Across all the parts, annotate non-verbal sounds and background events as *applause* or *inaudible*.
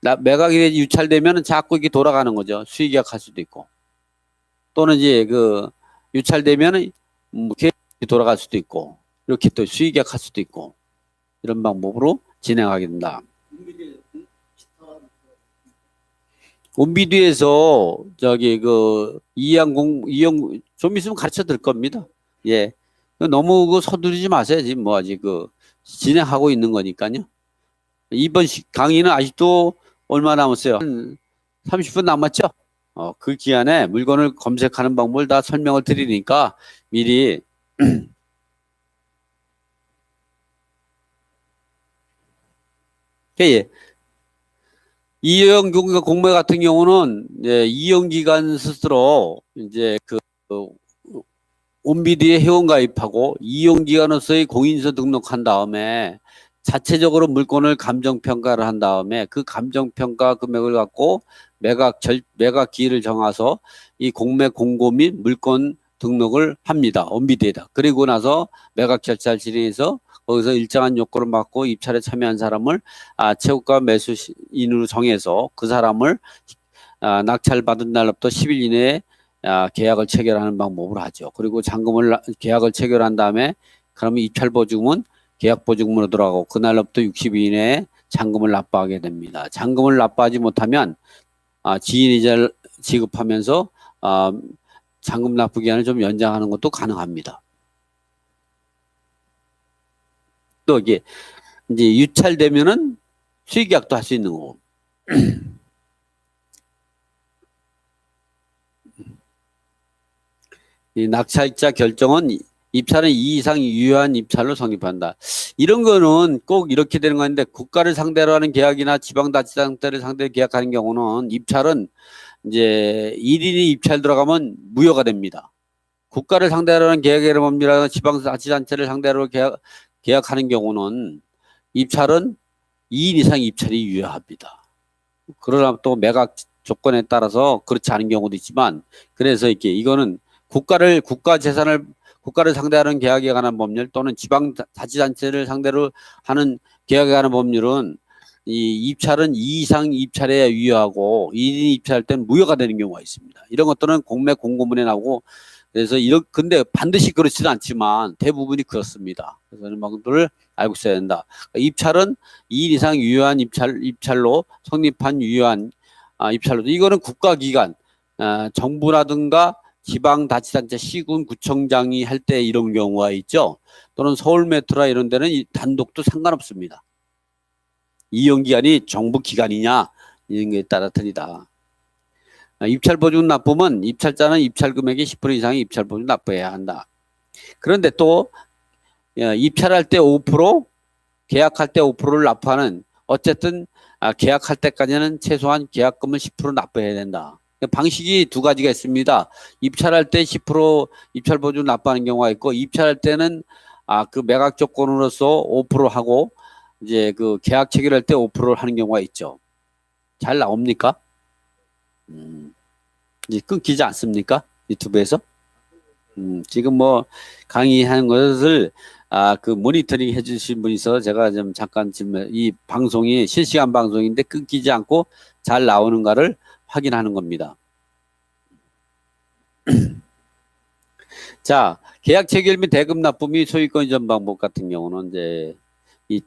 나- 매각이 유찰되면 자꾸 이렇게 돌아가는 거죠. 수익계약할 수도 있고 또는 이제 그 유찰되면은 뭐 계속 돌아갈 수도 있고 이렇게 또 수익계약할 수도 있고 이런 방법으로 진행하게 된다. 온비디에서 저기 그 이양공 이영 좀 있으면 가르쳐 드릴 겁니다. 예. 너무 그 서두르지 마세요. 지금 뭐 아직 그 진행하고 있는 거니까요. 이번 시- 강의는 아직도 얼마 남았어요? 한 30분 남았죠? 어, 그 기간에 물건을 검색하는 방법을 다 설명을 드리니까 미리 *clears throat* 예. 이영 경 공매 같은 경우는 이제 이용 기간 스스로 이제 그 어, 온비디에 회원 가입하고 이용 기간으로서의 공인인서 등록한 다음에 자체적으로 물건을 감정 평가를 한 다음에 그 감정 평가 금액을 갖고 매각 절 매각 기일을 정해서 이 공매 공고 및 물건 등록을 합니다. 온비디에다. 그리고 나서 매각 절차를 진행해서 거기서 일정한 요건을 맞고 입찰에 참여한 사람을 아, 최고가 매수인으로 정해서 그 사람을 아, 낙찰받은 날로부터 10일 이내에 아, 계약을 체결하는 방법으로 하죠. 그리고 잔금을 나- 계약을 체결한 다음에 그러면 입찰 보증은 계약 보증금으로 들어가고 그날로부터 60일 이내에 잔금을 납부하게 됩니다. 잔금을 납부하지 못하면 아, 지인 이자를 지급하면서 아, 잔금 납부 기한을 좀 연장하는 것도 가능합니다. 또 이게 이제 유찰되면은 수익계약도 할 수 있는 거고. *clears throat* 이 낙찰자 결정은 입찰은 이 이상 유효한 입찰로 성립한다. 이런 거는 꼭 이렇게 되는 건데 국가를 상대로 하는 계약이나 지방자치단체를 상대로 계약하는 경우는 입찰은 이제 1인이 입찰 들어가면 무효가 됩니다. 국가를 상대로 하는 계약이라 뭡니다. 지방자치단체를 상대로 계약, 계약하는 경우는 입찰은 2인 이상 입찰이 유효합니다. 그러나 또 매각 조건에 따라서 그렇지 않은 경우도 있지만 그래서 이렇게 이거는 국가를 국가 재산을 국가를 상대하는 계약에 관한 법률 또는 지방 자치단체를 상대로 하는 계약에 관한 법률은 이 입찰은 2 이상 입찰에 유효하고 1인 입찰할 때는 무효가 되는 경우가 있습니다. 이런 것들은 공매 공고문에 나오고 그래서 이런 근데 반드시 그렇지는 않지만 대부분이 그렇습니다. 그래서 이런 방법들을 알고 있어야 된다. 그러니까 입찰은 2인 이상 유효한 입찰 입찰로 성립한 유효한 아, 입찰로 이거는 국가기관 아, 정부라든가 지방자치단체 시군 구청장이 할 때 이런 경우가 있죠. 또는 서울 메트로나 이런 데는 이 단독도 상관없습니다. 이용기관이 정부 기관이냐 이런 거에 따라 틀리다. 아, 입찰 보증 납부면 입찰자는 입찰 금액의 10% 이상의 입찰 보증 납부해야 한다. 그런데 또 야, 입찰할 때 5%, 계약할 때 5%를 납부하는 어쨌든 아, 계약할 때까지는 최소한 계약금을 10% 납부해야 된다. 방식이 두 가지가 있습니다. 입찰할 때 10% 입찰 보증 납부하는 경우가 있고 입찰할 때는 아 그 매각 조건으로서 5% 하고 이제 그 계약 체결할 때 5%를 하는 경우가 있죠. 잘 나옵니까? 음, 이제 끊기지 않습니까? 유튜브에서? 음, 지금 뭐 강의하는 것을 아, 그 모니터링 해주신 분이 있어서 제가 좀 잠깐 지금 이 방송이 실시간 방송인데 끊기지 않고 잘 나오는가를 확인하는 겁니다. *clears throat* 자, 계약 체결 및 대금 및 소유권 이전 방법 같은 경우는 이제 이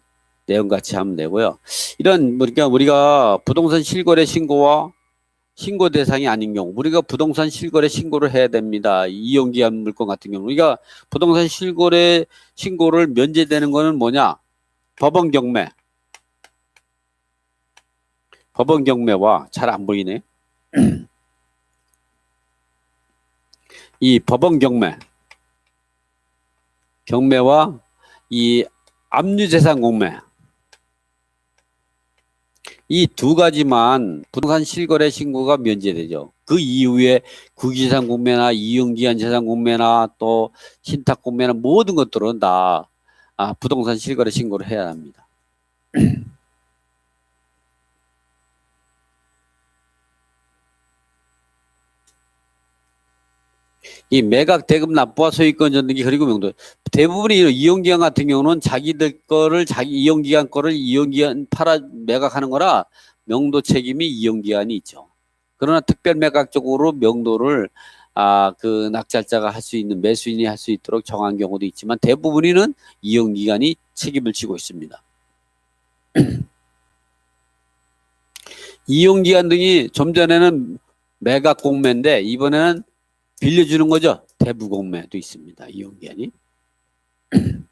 내용 같이 하면 되고요. 이런 그러니까 우리가 부동산 실거래 신고와 신고 대상이 아닌 경우 우리가 부동산 실거래 신고를 해야 됩니다. 이용기한 물건 같은 경우 우리가 부동산 실거래 신고를 면제되는 거는 뭐냐? 법원 경매. 법원 경매와 잘 안 보이네. *clears throat* 이 법원 경매, 경매와 이 압류재산 공매 이 두 가지만 부동산 실거래 신고가 면제되죠. 그 이후에 국유재산 공매나 이용기한 재산 공매나 또 신탁 공매나 모든 것들은 다 아, 부동산 실거래 신고를 해야 합니다. *clears throat* 이 매각 대금 납부와 소유권 전등기 그리고 명도 대부분의 이런 이용기간 같은 경우는 자기들 거를 자기 이용기간 거를 이용기간 팔아 매각하는 거라 명도 책임이 이용기간이 있죠. 그러나 특별 매각 쪽으로 명도를 아 그 낙찰자가 할 수 있는 매수인이 할 수 있도록 정한 경우도 있지만 대부분이는 이용기간이 책임을 지고 있습니다. *clears throat* 이용기간 등이 좀 전에는 매각 공매인데 이번에는 빌려주는 거죠. 대부 공매도 있습니다. 이용기한이. *clears throat*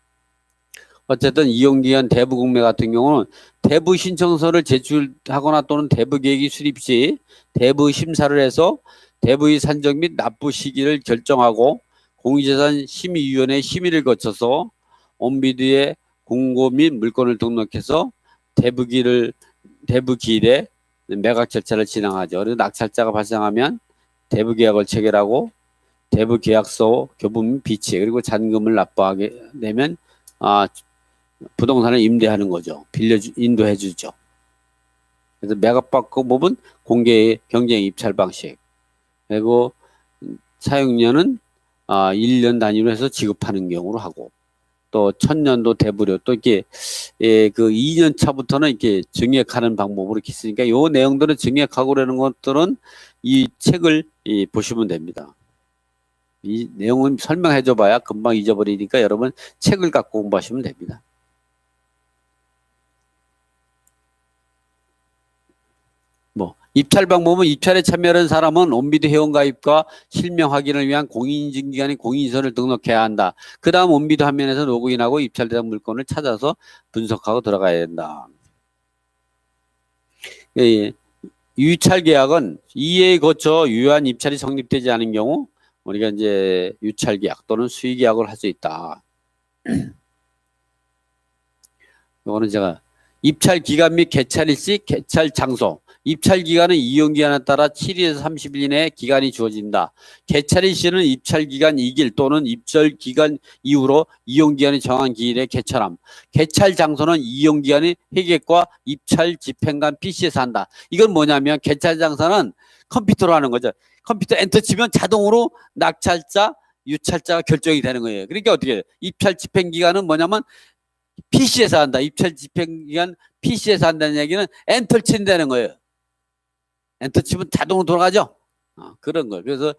어쨌든 이용기한 대부 공매 같은 경우는 대부 신청서를 제출하거나 또는 대부 계획이 수립 시 대부 심사를 해서 대부의 산정 및 납부 시기를 결정하고 공유재산 심의위원회 심의를 거쳐서 온비드에 공고 및 물건을 등록해서 대부기를 대부기일에 매각 절차를 진행하죠. 낙찰자가 발생하면 대부계약을 체결하고 대부계약서 교부금 비치 그리고 잔금을 납부하게 되면 아 부동산을 임대하는 거죠. 빌려 인도해 주죠. 그래서 보면 공개 경쟁 입찰 방식 그리고 사용료는 아 1년 단위로 해서 지급하는 경우로 하고 또 천년도 대부료 또 이렇게 예, 그 2년 차부터는 이렇게 증액하는 방법으로 이렇게 있으니까 요 내용들은 증액하고 그러는 것들은 이 책을 이 보시면 됩니다. 이 내용은 설명해 줘 봐야 금방 잊어버리니까 여러분 책을 갖고 공부하시면 됩니다. 뭐 입찰 방법은 입찰에 참여하는 사람은 온비드 회원 가입과 실명 확인을 위한 공인인증기관인 공인인서를 등록해야 한다. 그 다음 온비드 화면에서 로그인하고 입찰 대상 물건을 찾아서 분석하고 들어가야 된다. 예, 유찰 계약은 이에 거쳐 유효한 입찰이 성립되지 않은 경우 우리가 이제 유찰 계약 또는 수의 계약을 할 수 있다. *clears throat* 이거는 제가 입찰 기간 및 개찰 일시, 개찰 장소. 입찰 기간은 이용 기간에 따라 7일에서 30일 이내에 기간이 주어진다. 개찰 일 시는 입찰 기간 2일 또는 입찰 기간 이후로 이용 기간이 정한 기일에 개찰함. 개찰 장소는 이용 기간이 회계과 입찰 집행관 PC에서 한다. 이건 뭐냐면 개찰 장소는 컴퓨터로 하는 거죠. 컴퓨터 엔터 치면 자동으로 낙찰자, 유찰자가 결정이 되는 거예요. 그러니까 어떻게 해요? 입찰 집행 기간은 뭐냐면 PC에서 한다. 입찰 집행 기간 PC에서 한다는 얘기는 엔터 친다는 거예요. 엔터 치면 자동으로 돌아가죠. 어, 그런 거. 그래서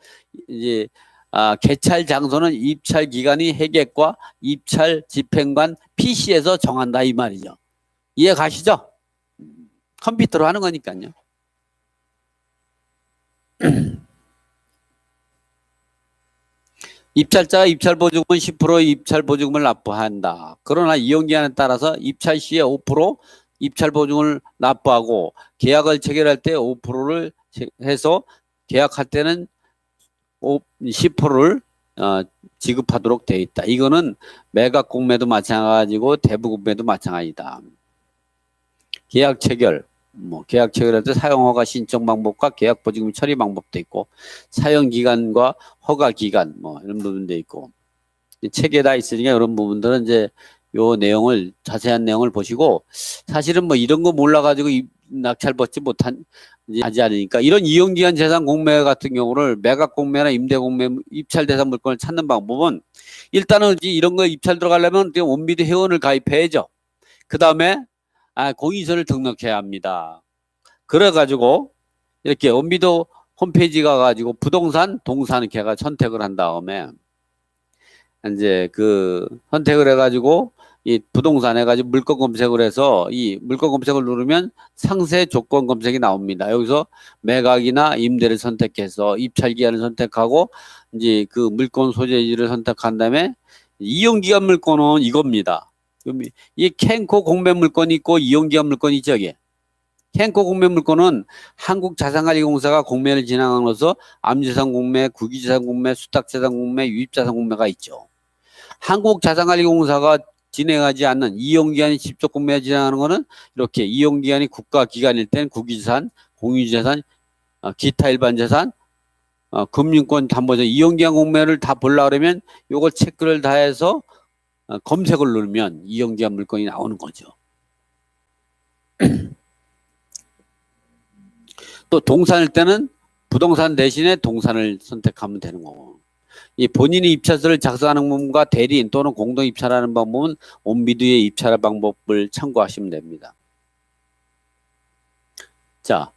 이제 아, 개찰 장소는 입찰 기간이 회계과 입찰 집행관 PC에서 정한다 이 말이죠. 이해 가시죠? 음, 컴퓨터로 하는 거니까요. *clears throat* 입찰자가 입찰 보증금 10% 입찰 보증금을 납부한다. 그러나 이용 기한에 따라서 입찰 시에 5% 입찰 보증을 납부하고 계약을 체결할 때 5%를 해서 계약할 때는 10%를 어, 지급하도록 되어 있다. 이거는 매각 공매도 마찬가지고 대부 공매도 마찬가지다. 계약 체결, 뭐 계약 체결할 때 사용 허가 신청 방법과 계약 보증금 처리 방법도 있고 사용 기간과 허가 기간 뭐 이런 부분도 있고 이 책에 다 있으니까 이런 부분들은 이제 요 내용을 자세한 내용을 보시고 사실은 뭐 이런 거 몰라가지고 이- 낙찰 받지 못한 하지 않으니까 이런 이용기한 재산 공매 같은 경우를 매각 공매나 임대 공매 입찰 대상 물건을 찾는 방법은 일단은 이런 거 입찰 들어가려면 온비드 회원을 가입해야죠. 그 다음에 아, 공인서를 등록해야 합니다. 그래가지고 이렇게 온비드 홈페이지 가가지고 부동산 동산 걔가 선택을 한 다음에 이제 그 선택을 해가지고 이 부동산 해가지고 물건 검색을 해서 이 물건 검색을 누르면 상세 조건 검색이 나옵니다. 여기서 매각이나 임대를 선택해서 입찰 기한을 선택하고 이제 그 물건 소재지를 선택한 다음에 이용 기간 물건은 이겁니다. 이 캔코 공매 물건이 있고 이용 기간 물건이 있죠, 이게. 캔코 공매 물건은 한국자산관리공사가 공매를 진행함으로써 암지산 공매, 국유자산 공매, 수탁자산 공매, 유입자산 공매가 있죠. 한국자산관리공사가 진행하지 않는 이용기한이 직접 공매 진행하는 거는 이렇게 이용기한이 국가기관일 땐 국유재산, 공유재산, 어, 기타 일반 재산, 어, 금융권 담보자 이용기한 공매를 다 보려 그러면 요걸 체크를 다 해서 어, 검색을 누르면 이용기한 물건이 나오는 거죠. *clears throat* 또 동산일 때는 부동산 대신에 동산을 선택하면 되는 거고 이 본인이 입찰서를 작성하는 방법과 대리인 또는 공동 입찰하는 방법은 온비드의 입찰 방법을 참고하시면 됩니다. 자,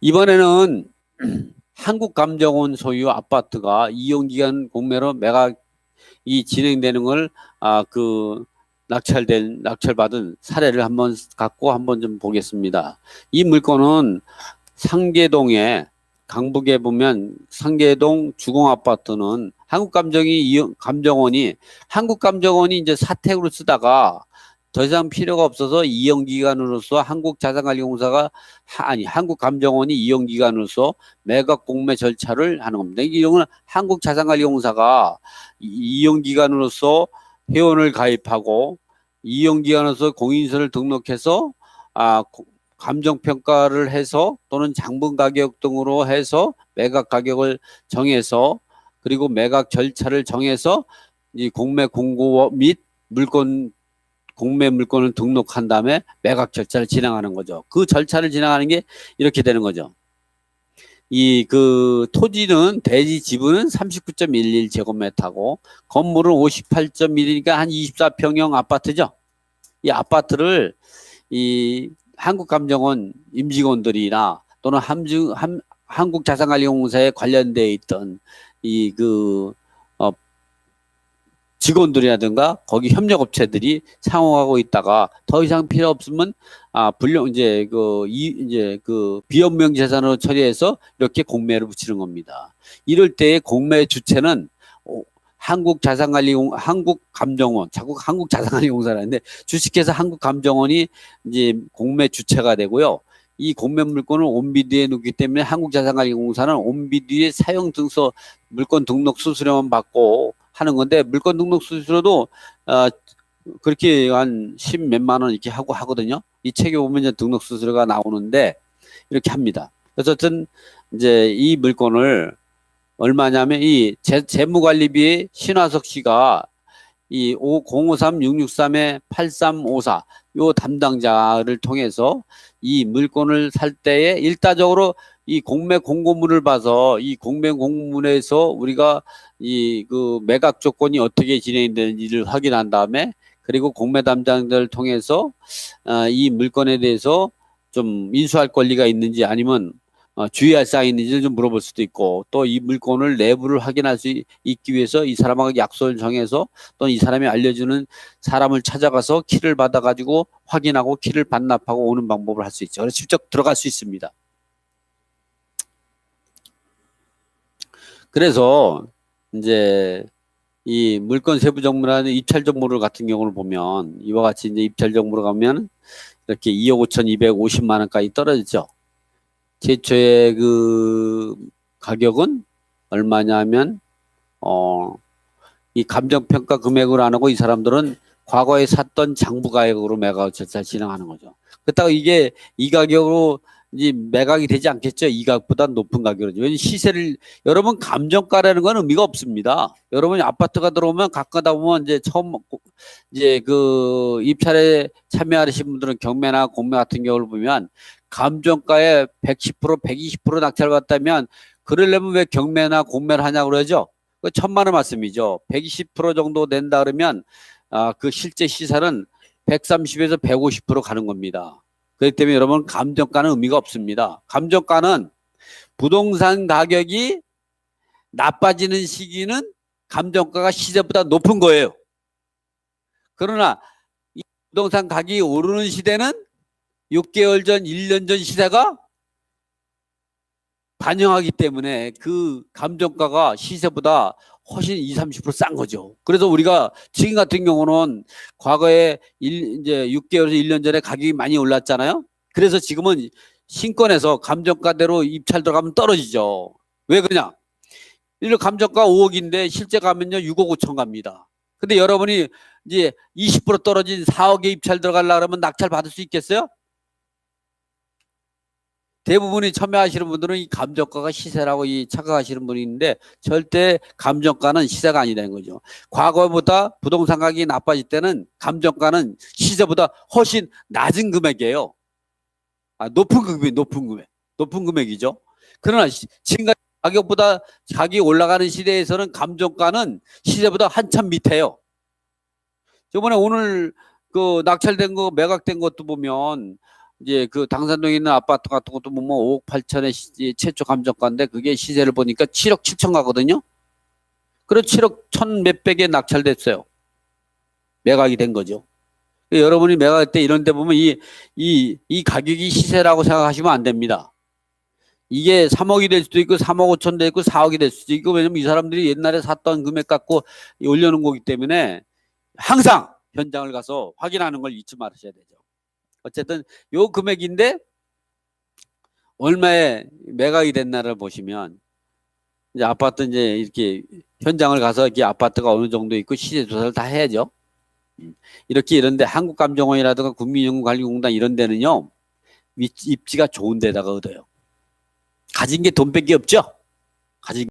이번에는 *clears throat* 한국감정원 소유 아파트가 이용기간 공매로 매각이 진행되는 걸, 아, 그, 낙찰된, 낙찰받은 사례를 한번 갖고 한번 좀 보겠습니다. 이 물건은 상계동에 강북에 보면 상계동 주공 아파트는 한국감정이 이용- 감정원이 한국감정원이 이제 사택으로 쓰다가 더 이상 필요가 없어서 이용기관으로서 한국자산관리공사가 하- 아니 한국감정원이 이용기관으로서 매각 공매 절차를 하는 겁니다. 이런 건 한국자산관리공사가 이- 이용기관으로서 회원을 가입하고 이용기관으로서 공인인서를 등록해서 아 고- 감정평가를 해서 또는 장분 가격 등으로 해서 매각 가격을 정해서 그리고 매각 절차를 정해서 이 공매 공고 및 물건 공매 물건을 등록한 다음에 매각 절차를 진행하는 거죠. 그 절차를 진행하는 게 이렇게 되는 거죠. 이 그 토지는 대지 지분은 39.11 제곱미터고 건물은 58.1이니까 한 24평형 아파트죠. 이 아파트를 이 한국감정원 임직원들이나 또는 함주 함 한국자산관리공사에 관련돼 있던 이그 어, 직원들이라든가 거기 협력업체들이 상호하고 있다가 더 이상 필요 없으면 아 불령 이제 그 이 이제 그 비업명 재산으로 처리해서 이렇게 공매를 붙이는 겁니다. 이럴 때의 공매 주체는 어, 한국자산관리공 한국감정원 자꾸 한국자산관리공사라는데 주식회사 한국감정원이 이제 공매 주체가 되고요. 이 공매 물건을 온비드에 놓기 때문에 한국자산관리공사는 온비드의 사용 등서 물건 등록 수수료만 받고 하는 건데 물건 등록 수수료도 어, 그렇게 한 십 몇만 원 이렇게 하고 하거든요. 이 책에 보면 이제 등록 수수료가 나오는데 이렇게 합니다. 어쨌든 이제 이 물건을 얼마냐면 이 재, 재무관리비 신화석 씨가 이 053-663-8354요 담당자를 통해서 이 물건을 살 때에 일차적으로 이 공매 공고문을 봐서 이 공매 공고문에서 우리가 이 그 매각 조건이 어떻게 진행되는지를 확인한 다음에 그리고 공매 담당자를 통해서 어, 이 물건에 대해서 좀 인수할 권리가 있는지 아니면 어, 주의할 사항이 있는지를 좀 물어볼 수도 있고 또 이 물건을 내부를 확인할 수 있- 있기 위해서 이 사람하고 약속을 정해서 또는 이 사람이 알려주는 사람을 찾아가서 키를 받아가지고 확인하고 키를 반납하고 오는 방법을 할 수 있죠. 그래서 직접 들어갈 수 있습니다. 그래서 이제 이 물건 세부 정보라는 입찰 정보를 같은 경우를 보면 이와 같이 이제 입찰 정보로 가면 이렇게 2억 5,250만 원까지 떨어지죠. 최초의 그 가격은 얼마냐면 어 이 감정 평가 금액을 안 하고 이 사람들은 과거에 샀던 장부 가격으로 매각 절차를 진행하는 거죠. 그렇다고 이게 이 가격으로 이제 매각이 되지 않겠죠. 이 가격보다 높은 가격으로. 왜냐면 시세를 여러분 감정가라는 건 의미가 없습니다. 여러분이 아파트가 들어오면 가까다 보면 이제 처음 고- 이제 그 입찰에 참여하신 분들은 경매나 공매 같은 경우를 보면 감정가에 110% 120% 낙찰 받다면 그러려면 왜 경매나 공매를 하냐고 그러죠. 그 천만 원 말씀이죠. 120% 정도 낸다 그러면 아, 그 실제 시세는 130에서 150% 가는 겁니다. 그렇기 때문에 여러분 감정가는 의미가 없습니다. 감정가는 부동산 가격이 나빠지는 시기는 감정가가 시세보다 높은 거예요. 그러나 이 부동산 가격이 오르는 시대는 6개월 전, 1년 전 시세가 반영하기 때문에 그 감정가가 시세보다 훨씬 20, 30%싼 거죠. 그래서 우리가 지금 같은 경우는 과거에 일, 이제 6개월에서 1년 전에 가격이 많이 올랐잖아요. 그래서 지금은 신권에서 감정가대로 입찰 들어가면 떨어지죠. 왜 그러냐? 일로 감정가 5억인데 실제 가면요 6억 5천 갑니다. 근데 여러분이 이제 20% 떨어진 4억에 입찰 들어가려 그러면 낙찰 받을 수 있겠어요? 대부분이 참여하시는 분들은 이 감정가가 시세라고 이 착각하시는 분이 있는데 절대 감정가는 시세가 아니라는 거죠. 과거보다 부동산 가격이 나빠질 때는 감정가는 시세보다 훨씬 낮은 금액이에요. 아, 높은 금액, 높은 금액, 높은 금액이죠. 그러나 시- 지금 가격보다 가격이 올라가는 시대에서는 감정가는 시세보다 한참 밑에요. 저번에 오늘 그 낙찰된 거 매각된 것도 보면 이제 그 당산동에 있는 아파트 같은 것도 보면 5억 8천의 시- 최초 감정가인데 그게 시세를 보니까 7억 7천 가거든요. 그래서 7억 천 몇백에 낙찰됐어요. 매각이 된 거죠. 여러분이 매각할 때 이런 데 보면 이, 이, 이 가격이 시세라고 생각하시면 안 됩니다. 이게 3억이 될 수도 있고 3억 5천 될 있고 4억이 될 수도 있고 왜냐면 이 사람들이 옛날에 샀던 금액 갖고 올려놓은 거기 때문에 항상 현장을 가서 확인하는 걸 잊지 말으셔야 되죠. 어쨌든 요 금액인데 얼마에 매각이 됐나를 보시면 이제 아파트 이제 이렇게 현장을 가서 이렇게 아파트가 어느 정도 있고 시세 조사를 다 해야죠. 음, 이렇게 이런데 한국감정원이라든가 국민연금관리공단 이런 데는요 위- 입지가 좋은 데다가 얻어요. 가진 게 돈 밖에 없죠. 가진